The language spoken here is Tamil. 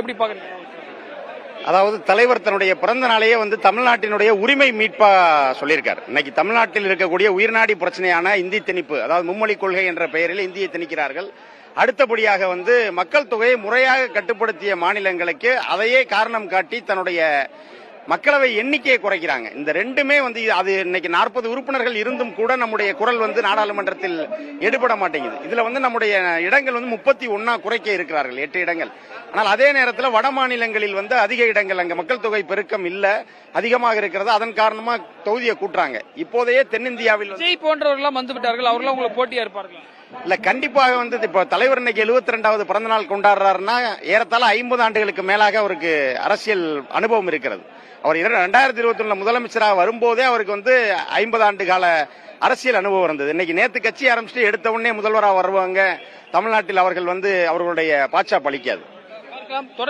எப்படி பாக்குறீங்க அதாவது தலைவர் தன்னுடைய பிறந்த நாளையே வந்து தமிழ்நாட்டினுடைய உரிமை மீட்பா சொல்லியிருக்கார். இன்னைக்கு தமிழ்நாட்டில் இருக்கக்கூடிய உயிர்நாடி பிரச்சனையான இந்தி திணிப்பு அதாவது மும்மொழி கொள்கை என்ற பெயரில் இந்தியை திணிக்கிறார்கள். அடுத்தபடியாக வந்து மக்கள் தொகையை முறையாக கட்டுப்படுத்திய மாநிலங்களுக்கு அதையே காரணம் காட்டி தன்னுடைய மக்களவை எண்ணிக்கையை குறைக்கிறாங்க. இந்த ரெண்டுமே வந்து அது இன்னைக்கு நாற்பது உறுப்பினர்கள் இருந்தும் கூட நம்முடைய குரல் வந்து நாடாளுமன்றத்தில் எடுபட மாட்டேங்குது. இதுல வந்து நம்முடைய இடங்கள் வந்து முப்பத்தி ஒன்னா குறைக்க இருக்கிறார்கள் எட்டு இடங்கள். ஆனால் அதே நேரத்தில் வட மாநிலங்களில் வந்து அதிக இடங்கள் அங்க மக்கள் தொகை பெருக்கம் இல்ல அதிகமாக இருக்கிறது. அதன் காரணமா தொகுதியை கூட்டுறாங்க. இப்போதையே தென்னிந்தியாவில் போன்றவர்கள் போன்றவர்கள்லாம் வந்து விட்டார்கள். அவர்களும் உங்களுக்கு போட்டியா இருப்பார்கள்? இல்ல கண்டிப்பாக வந்து இப்போ தலைவர் இன்னைக்கு எழுபத்தி ரெண்டாவது பிறந்த நாள் கொண்டாடுறாருன்னா ஏறத்தாழ ஐம்பது ஆண்டுகளுக்கு மேலாக அவருக்கு அரசியல் அனுபவம் இருக்கிறது. அவர் ரெண்டாயிரத்தி இருபத்தி ஒண்ணுல முதலமைச்சராக வரும்போதே அவருக்கு வந்து ஐம்பது ஆண்டு கால அரசியல் அனுபவம் இருந்தது. இன்னைக்கு நேத்து கட்சி ஆரம்பிச்சுட்டு எடுத்த உடனே முதல்வராக வருவாங்க. தமிழ்நாட்டில் அவர்கள் வந்து அவர்களுடைய பாச்சா பழிக்காது.